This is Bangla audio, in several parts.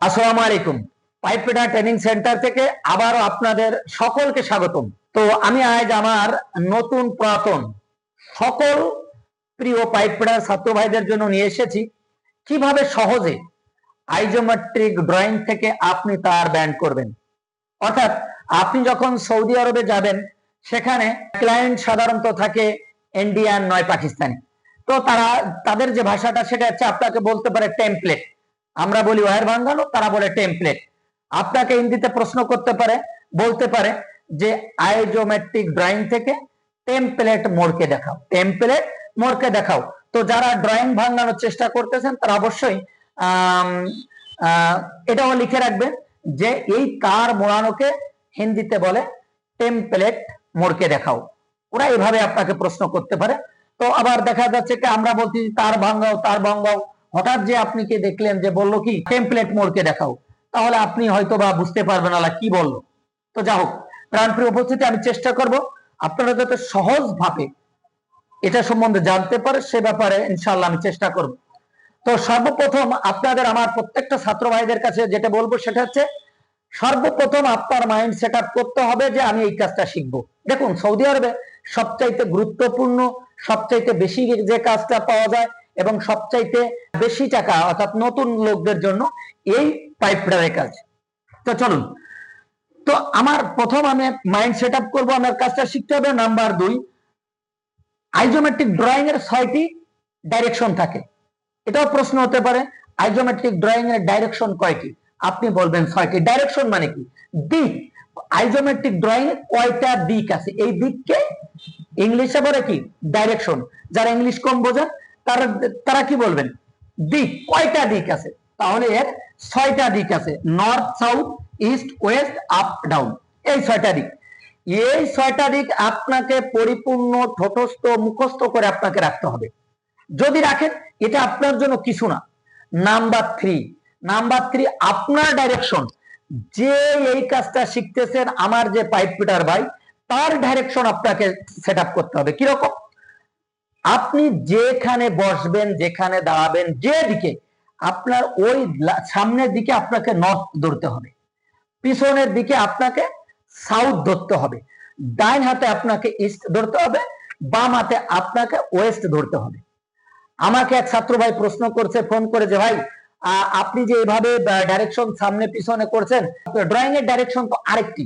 আসসালামু আলাইকুম। পাইপেটা ট্রেনিং সেন্টার থেকে আবারও আপনাদের সকলকে স্বাগতম। তো আমি আজ আমার নতুন পুরাতন, সকল প্রিয় পাইপেটার ছাত্র ভাইদের জন্য নিয়ে এসেছি। কীভাবে সহজে আইজোমেট্রিক ড্রয়িং থেকে আপনি তার ব্যান্ড করবেন? অর্থাৎ আপনি যখন সৌদি আরবে যাবেন, সেখানে ক্লায়েন্ট সাধারণত থাকে ইন্ডিয়ান, নয় পাকিস্তানি। তো তারা, তাদের যে ভাষাটা, সেটা হচ্ছে আপনাকে বলতে পারে টেমপ্লেট আমরা বলি ওয়ার ভাঙ্গানো তারা বলে টেমপ্লেট আপনাকে হিন্দিতে প্রশ্ন করতে পারে, বলতে পারে যে আইজোমেট্রিক ড্রয়িং থেকে টেমপ্লেট মোড়কে দেখাও। টেমপ্লেট মোড়কে দেখাও। তো যারা ড্রয়িং ভাঙানোর চেষ্টা করতেছেন, তারা অবশ্যই এটাও লিখে রাখবেন যে এই কার মোড়ানোকে হিন্দিতে বলে টেমপ্লেট মোড়কে দেখাও। ওরা এভাবে আপনাকে প্রশ্ন করতে পারে। তো আবার দেখা যাচ্ছে কি, আমরা বলছি তার ভাঙ্গাও তার ভাঙ্গাও। হঠাৎ যে আপনি কে দেখলেন যে বলল কি টেমপ্লেট মোড়কে দেখাও, তাহলে আপনি হয়তো বা বুঝতে পারবেন না কি বলল। তো যা হোক, প্রাণপ্রিয় উপস্থিতি, আমি চেষ্টা করব আপনারা যাতে সহজ ভাবে এটা সম্বন্ধে জানতে পারে, সে ব্যাপারে ইনশাল্লাহ আমি চেষ্টা করব। তো সর্বপ্রথম আপনাদের আমার প্রত্যেকটা ছাত্র ভাইদের কাছে যেটা বলব সেটা হচ্ছে, সর্বপ্রথম আপনার মাইন্ড সেট করতে হবে যে আমি এই কাজটা শিখব। দেখুন, সৌদি আরবে সবচাইতে গুরুত্বপূর্ণ, সবচাইতে বেশি যে কাজটা পাওয়া যায় এবং সবচাইতে বেশি টাকা অর্থাৎ নতুন লোকদের জন্য এই পাইপডারের কাজ। তো চলুন। তো আমার প্রথম আমি মাইন্ড সেট আপ করব, আমার কাজটা শিখতে হবে। নাম্বার দুই আইজোমেট্রিক ড্রয়িং এর ছয়টি ডাইরেকশন থাকে। এটাও প্রশ্ন হতে পারে আইজোমেট্রিক ড্রয়িং এর ডাইরেকশন কয়টি? আপনি বলবেন ছয়টি। ডাইরেকশন মানে কি? দিক। আইজোমেট্রিক ড্রয়িং এর কয়টা দিক আছে? এই দিককে ইংলিশে বলে কি? ডাইরেকশন যারা ইংলিশ কম বোঝেন তারা তারা কি বলবেন? দিক কয়টা দিক আছে? তাহলে এর ছয়টা দিক আছে north south east west up down এই ছয়টা দিক এই ছয়টা দিক আপনাকে পরিপূর্ণ, ঠোঁটস্থ, মুখস্থ করে আপনাকে রাখতে হবে। যদি রাখেন, এটা আপনার জন্য কিছু না। নাম্বার থ্রি নাম্বার থ্রি আপনার ডাইরেকশন যে এই কাজটা শিখতেছেন, আমার যে পাইপ ফিটার ভাই, তার ডাইরেকশন আপনাকে সেট করতে হবে। কীরকম? আপনি যেখানে বসবেন, যেখানে দাঁড়াবেন, যে দিকে, আপনার ওই সামনের দিকে আপনাকে নর্থ ধরতে হবে। পিছনের দিকে আপনাকে সাউথ ধরতে হবে। ডাইন হাতে আপনাকে ইস্ট ধরতে হবে, বাম হাতে আপনাকে ওয়েস্ট ধরতে হবে। আমাকে এক ছাত্র ভাই প্রশ্ন করছে ফোন করে যে, ভাই আপনি যে এভাবে ডাইরেকশন সামনে পিছনে করছেন ড্রয়িং এর ডাইরেকশন তো আরেকটি।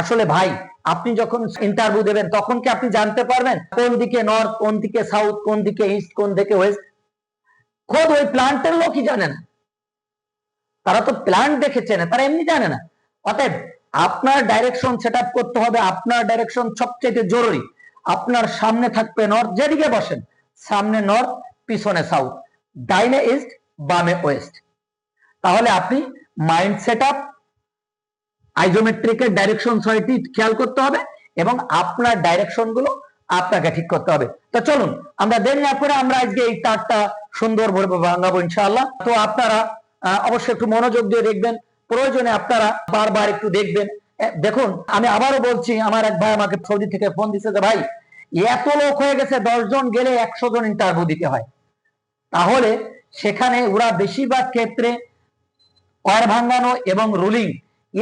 আসলে ভাই, আপনি যখন ইন্টারভিউ দেবেন, তখন কি আপনি জানতে পারবেন কোন দিকে নর্থ কোন দিকে সাউথ কোন দিকে ইস্ট কোন দিকে ওয়েস্ট খোদ ওই প্লান্টের লোকই জানে না। তারা তো প্ল্যান্ট দেখেছে না তারা এমনি জানে না। অতএব আপনার ডাইরেকশন সেট আপ করতে হবে, আপনার ডাইরেকশন সবচেয়ে জরুরি। আপনার সামনে থাকবে নর্থ যেদিকে বসেন, সামনে নর্থ পিছনে সাউথ ডাইনে ইস্ট বামে ওয়েস্ট তাহলে আপনি মাইন্ড সেট আপ আইজোমেট্রিকের ডাইরেকশন ছয়টি খেয়াল করতে হবে এবং আপনার ডাইরেকশনগুলো আপনাকে ঠিক করতে হবে। তো চলুন, আমরা দেরি না করে আমরা আজকে এই তারটা সুন্দর ভাবে ভাঙাবো ইনশাআল্লাহ। তো আপনারা অবশ্যই একটু মনোযোগ দিয়ে দেখবেন, প্রয়োজনে আপনারা বারবার একটু দেখবেন। দেখুন, আমি আবারও বলছি, আমার এক ভাই আমাকে সৌদি থেকে ফোন দিচ্ছে যে, ভাই, এত লোক হয়ে গেছে জন গেলে একশো জন ইন্টারভিউ দিতে হয়। তাহলে সেখানে ওরা বেশিরভাগ ক্ষেত্রে কর ভাঙানো এবং রুলিং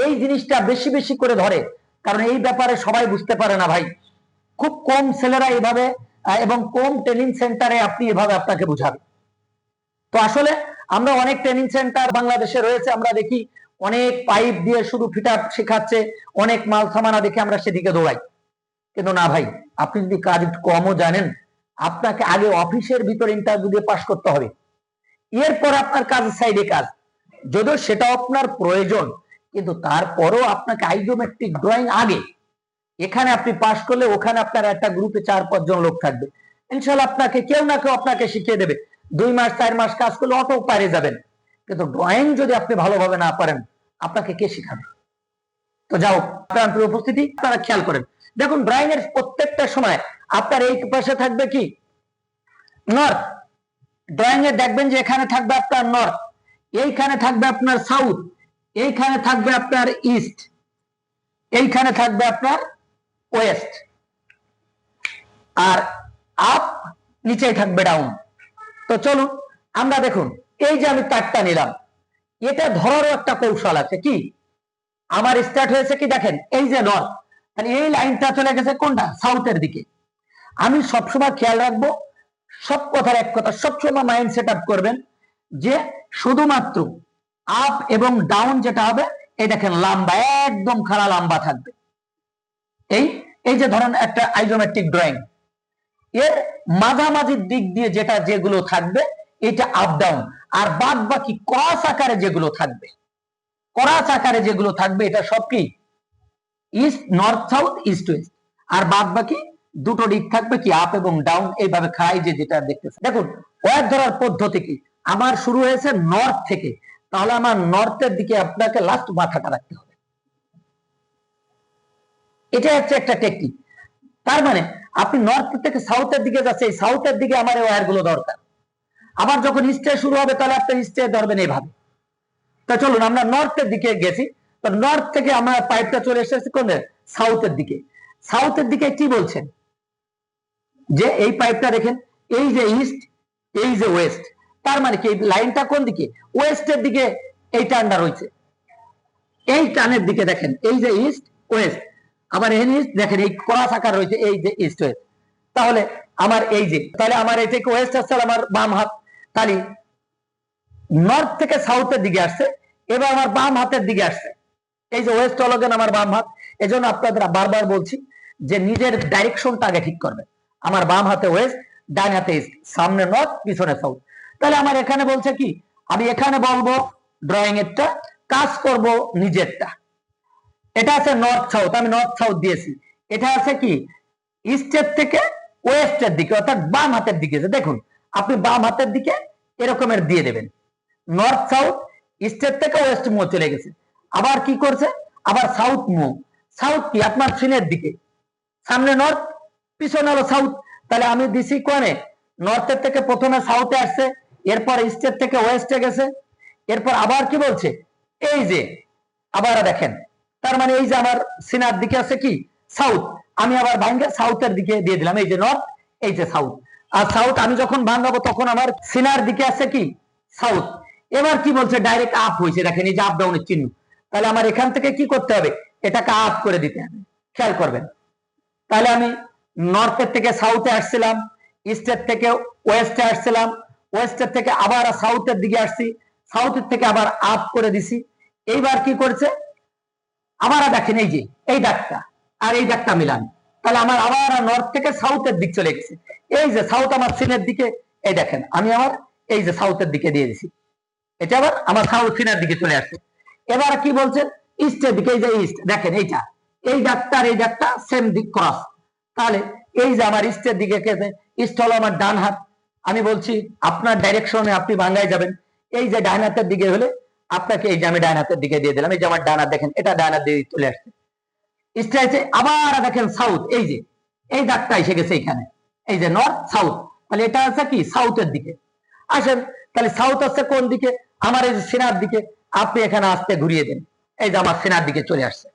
এই জিনিসটা বেশি বেশি করে ধরে। কারণ এই ব্যাপারে সবাই বুঝতে পারে না ভাই। খুব কম ছেলেরা এভাবে এবং কম ট্রেনিং সেন্টারে আপনি এভাবে আপনাকে বুঝাবে। তো আসলে আমরা অনেক ট্রেনিং সেন্টার বাংলাদেশে রয়েছে, আমরা দেখি অনেক পাইপ দিয়ে শুধু ফিটার শেখাচ্ছে, অনেক মাল থামানা দেখে আমরা সেদিকে দৌড়াই। কিন্তু না ভাই, আপনি যদি কাজ একটু কমও জানেন, আপনাকে আগে অফিসের ভিতরে ইন্টারভিউ দিয়ে পাশ করতে হবে। এরপর আপনার কাজ সাইডে কাজ। যদিও সেটা আপনার প্রয়োজন কিন্তু তারপরও আপনাকে আইজোমেট্রিক ড্রয়িং আগে। এখানে আপনি পাশ করলে ওখানে আপনার একটা গ্রুপে চার পাঁচজন লোক থাকবে। ইনশাল্লাহ আপনাকে কেউ না কেউ আপনাকে শিখিয়ে দেবে। দুই মাস, চার মাস কাজ করলে অটো পারে যাবেন। কিন্তু ড্রয়িং যদি আপনি ভালোভাবে না পারেন, আপনাকে কে শিখাবে? তো যাও আপনার উপস্থিতি আপনারা খেয়াল করেন। দেখুন ড্রয়িং এর প্রত্যেকটা সময় আপনার এই পাশে থাকবে কি? নর্থ ড্রয়িং এ দেখবেন যে এখানে থাকবে আপনার নর্থ এইখানে থাকবে আপনার সাউথ এইখানে থাকবে আপনার ইস্ট। এইখানে থাকবে আপনার ওয়েস্ট। আর আপ নিচেই থাকবে ডাউন। তো চলুন, আমরা দেখুন, এই যে আমি তারটা নিলাম, এটা ধরারও একটা কৌশল আছে। কি? আমার স্টার্ট হয়েছে কি দেখেন? এই যে নর্থ মানে এই লাইনটা চলে গেছে কোনটা? সাউথের দিকে। আমি সবসময় খেয়াল রাখব, সব কথার এক কথা, সবসময় মাইন্ড সেট আপ করবেন যে শুধুমাত্র আপ এবং ডাউন যেটা হবে, এই দেখেন লম্বা একদম খাড়া লম্বা থাকবে। এই এই যে ধরেন একটা আইজোমেট্রিক ড্রয়িং এর মাঝামাঝির দিক দিয়ে যেটা যেগুলো থাকবে, এটা আপ ডাউন আর বাদ বাকি ক্রস আকারে যেগুলো থাকবে ক্রস আকারে যেগুলো থাকবে, এটা সব কি? East north south east west আর বাদ বাকি দুটো দিক থাকবে কি আপ এবং ডাউন এইভাবে খাই যে যেটা দেখতেছে দেখুন ওয়ার ধরার পদ্ধতি কি? আমার শুরু হয়েছে নর্থ থেকে তাহলে আমার নর্থের দিকে আপনাকে লাস্ট মাথাটা রাখতে হবে। এটা হচ্ছে একটা টেকনিক তার মানে আপনি নর্থ থেকে সাউথের দিকে যাচ্ছে সাউথের দিকে আমার এই গুলো দরকার। আবার যখন ইস্টে শুরু হবে, তাহলে আপনি ইস্টে ধরবেন এইভাবে। তা চলুন, আমরা নর্থের দিকে গেছি। তো নর্থ থেকে আমার পাইপটা চলে এসেছে কোন সাউথের দিকে। সাউথের দিকে কি বলছেন? যে এই পাইপটা দেখেন, এই যে ইস্ট এই যে ওয়েস্ট তার মানে কি? লাইনটা কোন দিকে? ওয়েস্টের দিকে এই টানটা রয়েছে এই টানের দিকে দেখেন, এই যে ইস্ট ওয়েস্ট আবার এন ইস্ট দেখেন, এই ক্রস আকার রয়েছে, এই যে ইস্ট ওয়েস্ট তাহলে আমার এই যে, তাহলে আমার এই থেকে ওয়েস্ট আসছে আমার বাম হাত। তাহলে নর্থ থেকে সাউথের দিকে আসছে, এবার আমার বাম হাতের দিকে আসছে। এই যে ওয়েস্ট অলগেন আমার বাম হাত? এজন্য আপনাদের বারবার বলছি যে নিজের ডাইরেকশনটা আগে ঠিক করবেন। আমার বাম হাতে ওয়েস্ট ডান হাতে ইস্ট সামনে নর্থ পিছনে সাউথ তাহলে আমার এখানে বলছে কি? আমি এখানে বলব ড্রয়িং এরটা, কাজ করব নিজেরটা। এটা আছে নর্থ সাউথ আমি নর্থ সাউথ দিয়েছি। এটা আছে কি? ইস্টের থেকে ওয়েস্টের দিকে, অর্থাৎ বাম হাতের দিকে। দেখুন, আপনি বাম হাতের দিকে এরকমের দিয়ে দেবেন। নর্থ সাউথ ইস্টের থেকে ওয়েস্ট মো চলে গেছে। আবার কি করছে? আবার সাউথ মো সাউথ কি? আপনার চীনের দিকে। সামনে নর্থ পিছনে হলো সাউথ তাহলে আমি দিছি কোনে? নর্থের থেকে প্রথমে সাউথে আসছে। এরপর ইস্টের থেকে ওয়েস্টে গেছে, এরপর আবার কি বলছে? এই যে, আবার দেখেন, তার মানে এই যে আমার সিনার দিকে আছে কি? সাউথ আমি আবার ভাঙ্গে সাউথের দিকে দিয়ে দিলাম, এই যে নর্থ এই যে সাউথ আর সাউথ আমি যখন ভাঙাবো তখন আমার সিনার দিকে আছে কি? সাউথ এবার কি বলছে? ডাইরেক্ট আপ হয়েছে, দেখেন এই যে আপ ডাউনের চিহ্ন। তাহলে আমার এখান থেকে কি করতে হবে? এটাকে আপ করে দিতে হবে। খেয়াল করবেন। তাহলে আমি নর্থের থেকে সাউথে আসছিলাম ইস্টের থেকে ওয়েস্টে আসছিলাম ওয়েস্টের থেকে আবার সাউথের দিকে আসছি, সাউথের থেকে আবার আপ করে দিছি। এইবার কি করছে? আবার দেখেন এই যে, এই ডাকটা আর এই ডাকটা মিলান। তাহলে আমার আবার নর্থ থেকে সাউথের দিক চলে গেছে। এই যে সাউথ আমার সিনের দিকে, এই দেখেন, আমি আমার এই যে সাউথের দিকে দিয়ে দিছি। এটা আবার আমার সাউথ সিনের দিকে চলে আসছে। এবার কি বলছে? ইস্টের দিকে, এই যে ইস্ট দেখেন এইটা। এই ডাকটা আর এই ডাকটা সেম দিক ক্রস তাহলে এই যে আমার ইস্টের দিকে ইস্ট হলো আমার ডান হাত আমি বলছি, আপনার ডাইরেকশনে আপনি বাংলায় যাবেন। এই যে ডান হাতের দিকে হলে আপনাকে এই যে আমি ডান হাতের দিকে দিয়ে দিলাম। এই যে আমার ডান দেখেন, এটা ডান হাত দিয়ে চলে আসছে। আছে আবার দেখেন সাউথ এই যে, এই দাগটা এসে গেছে এখানে। এই যে নর্থ সাউথ তাহলে এটা আছে কি? সাউথের দিকে। আসেন, তাহলে সাউথ আছে কোন দিকে? আমার এই যে সিনার দিকে। আপনি এখানে আসতে ঘুরিয়ে দেন। এই যে আমার সিনার দিকে চলে আসছে।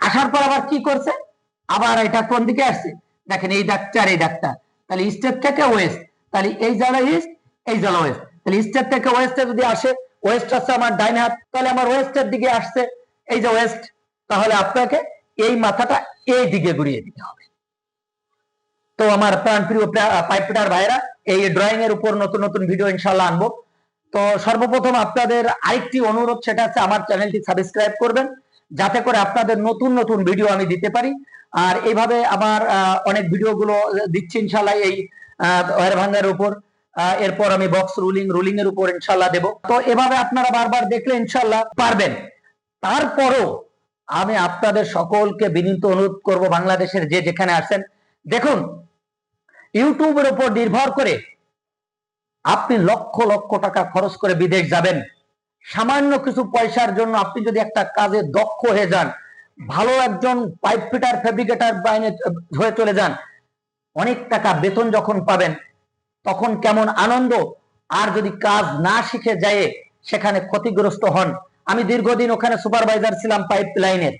আসার পর আবার কি করছে? আবার এটা কোন দিকে আসছে? দেখেন এই আর এই দাগটা তাহলে ইস্টের থেকে ওয়েস্ট তাহলে এই জায়গা ইস্ট এই জায়গা ওয়েস্ট তাহলে ইস্টের থেকে ওয়েস্টে যদি আসে ওয়েস্ট আসছে আমার ডাইন হাত, তাহলে আমার ওয়েস্টের দিকে আসছে। এই যে ওয়েস্ট তাহলে আপনাকে এই মাথাটা এই দিকে ঘুরিয়ে দিতে হবে। তো আমার প্রাণপ্রিয় পাইপটার ভাইরা এই ড্রয়িং এর উপর নতুন নতুন ভিডিও ইনশাল্লাহ আনব। তো সর্বপ্রথম আপনাদের আরেকটি অনুরোধ, সেটা হচ্ছে আমার চ্যানেলটি সাবস্ক্রাইব করবেন, যাতে করে আপনাদের নতুন নতুন ভিডিও আমি দিতে পারি। আর এইভাবে আমার অনেক ভিডিও গুলো দিচ্ছি ইনশাল্লাহ এই ভাঙ্গার উপর। এরপর আমি বক্স রুলিং রুলিং এর উপর ইনশাল্লাহ দেব। তো এভাবে আপনারা বারবার দেখলে ইনশাল্লাহ পারবেন। তারপরও আমি আপনাদের সকলকে বিনীত অনুরোধ করব বাংলাদেশের যে যেখানে আছেন। দেখুন ইউটিউবের উপর নির্ভর করে আপনি লক্ষ লক্ষ টাকা খরচ করে বিদেশ যাবেন। সামান্য কিছু পয়সার জন্য আপনি যদি একটা কাজে দক্ষ হয়ে যান ভালো একজন পাইপ ফিটার ফেব্রিকেটার বাইনে হয়ে চলে যান। অনেক টাকা বেতন যখন পাবেন, তখন কেমন আনন্দ। আর যদি কাজ না শিখে যায়, সেখানে ক্ষতিগ্রস্ত হন। আমি দীর্ঘদিন ওখানে সুপারভাইজার ছিলাম পাইপ লাইনের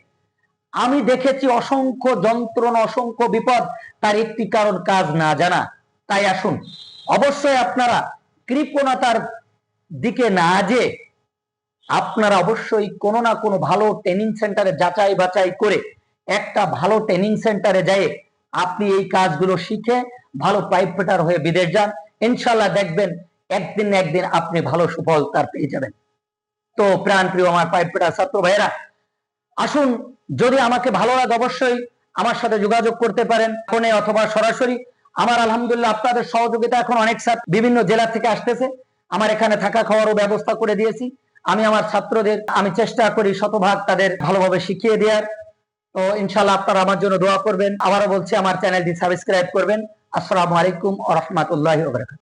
আমি দেখেছি অসংখ্য যন্ত্রণা, অসংখ্য বিপদ। তার একটি কারণ, কাজ না জানা। তাই আসুন। অবশ্যই আপনারা কৃপণতার দিকে না যে আপনারা অবশ্যই কোনো না কোনো ভালো ট্রেনিং সেন্টারে যাচাই বাছাই করে একটা ভালো ট্রেনিং সেন্টারে যেয়ে আপনি এই কাজগুলো শিখে ভালো পাইপ ফিটার হয়ে বিদেশ যান। ইনশাল্লাহ দেখবেন একদিন একদিন আপনি ভালো সুফল তার পেয়ে যাবেন। তো প্রাণ প্রিয় আমার পাইপ ফিটার ছাত্র ভাইয়েরা, আসুন যদি আমাকে ভালো লাগে অবশ্যই আমার সাথে যোগাযোগ করতে পারেন ফোনে অথবা সরাসরি। আমার আলহামদুলিল্লাহ আপনাদের সহযোগিতা এখন অনেক বিভিন্ন জেলা থেকে আসতেছে। আমার এখানে থাকা খাওয়ারও ব্যবস্থা করে দিয়েছি। আমি আমার ছাত্রদের, আমি চেষ্টা করি শতভাগ তাদের ভালোভাবে শিখিয়ে দেওয়ার। তো ইনশাল্লাহ আপনারা আমার জন্য দোয়া করবেন। আবারও বলছি, আমার চ্যানেলটি সাবস্ক্রাইব করবেন। আসসালামু আলাইকুম ও রহমতুল্লাহ